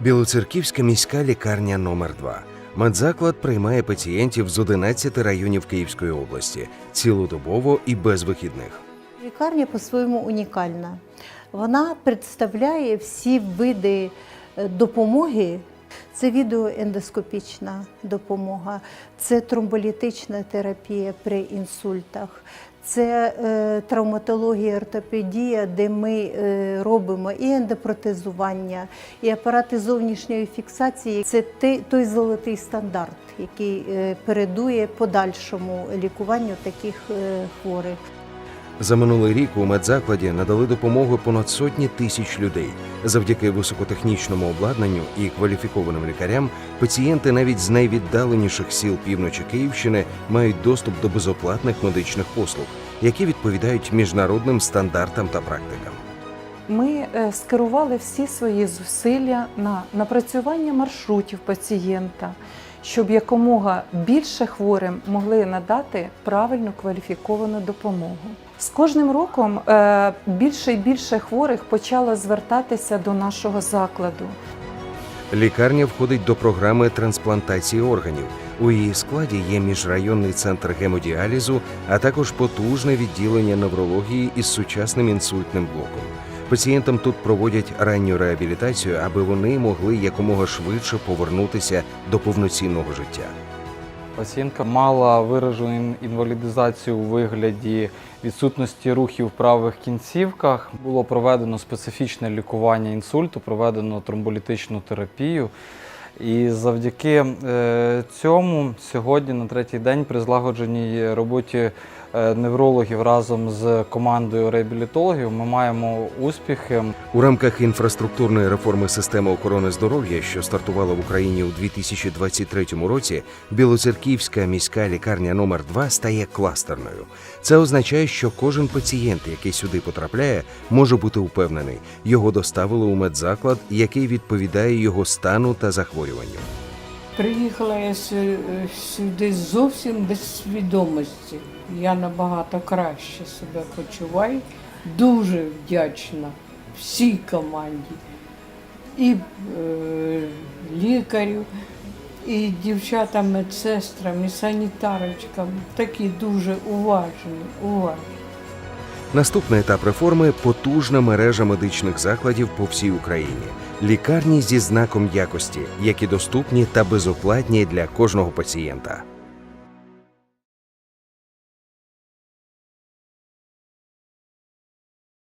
Білоцерківська міська лікарня номер 2 Медзаклад приймає пацієнтів з 11 районів Київської області цілодобово і без вихідних. Лікарня по-своєму унікальна. Вона представляє всі види е, допомоги. Це відеоендоскопічна допомога, це тромболітична терапія при інсультах, це е, травматологія, ортопедія, де ми е, робимо і ендопротезування, і апарати зовнішньої фіксації. Це те- той золотий стандарт, який е, передує подальшому лікуванню таких е, хворих. За минулий рік у медзакладі надали допомогу понад сотні тисяч людей. Завдяки високотехнічному обладнанню і кваліфікованим лікарям пацієнти навіть з найвіддаленіших сіл півночі Київщини мають доступ до безоплатних медичних послуг, які відповідають міжнародним стандартам та практикам. Ми е, скерували всі свої зусилля на напрацювання маршрутів пацієнта, щоб якомога більше хворим могли надати правильну кваліфіковану допомогу. З кожним роком е, більше і більше хворих почало звертатися до нашого закладу. Лікарня входить до програми трансплантації органів. У її складі є міжрайонний центр гемодіалізу, а також потужне відділення неврології із сучасним інсультним блоком. Пацієнтам тут проводять ранню реабілітацію, аби вони могли якомога швидше повернутися до повноцінного життя. Пацієнтка мала виражену інвалідизацію у вигляді відсутності рухів в правих кінцівках. Було проведено специфічне лікування інсульту, проведено тромболітичну терапію. І завдяки е, цьому сьогодні, на третій день, при злагодженій роботі неврологів разом з командою реабілітологів, ми маємо успіхи. У рамках інфраструктурної реформи системи охорони здоров'я, що стартувала в Україні у 2023 році, Білоцерківська міська лікарня номер 2 стає кластерною. Це означає, що кожен пацієнт, який сюди потрапляє, може бути упевнений, його доставили у медзаклад, який відповідає його стану та захворюванню. Приїхала я сюди зовсім без свідомості. Я набагато краще себе почуваю. Дуже вдячна всій команді, і е, лікарю, і дівчатам, медсестрам, і санітарочкам. Такі дуже уважні, уважні. Наступний етап реформи потужна мережа медичних закладів по всій Україні. Лікарні зі знаком якості, які доступні та безоплатні для кожного пацієнта.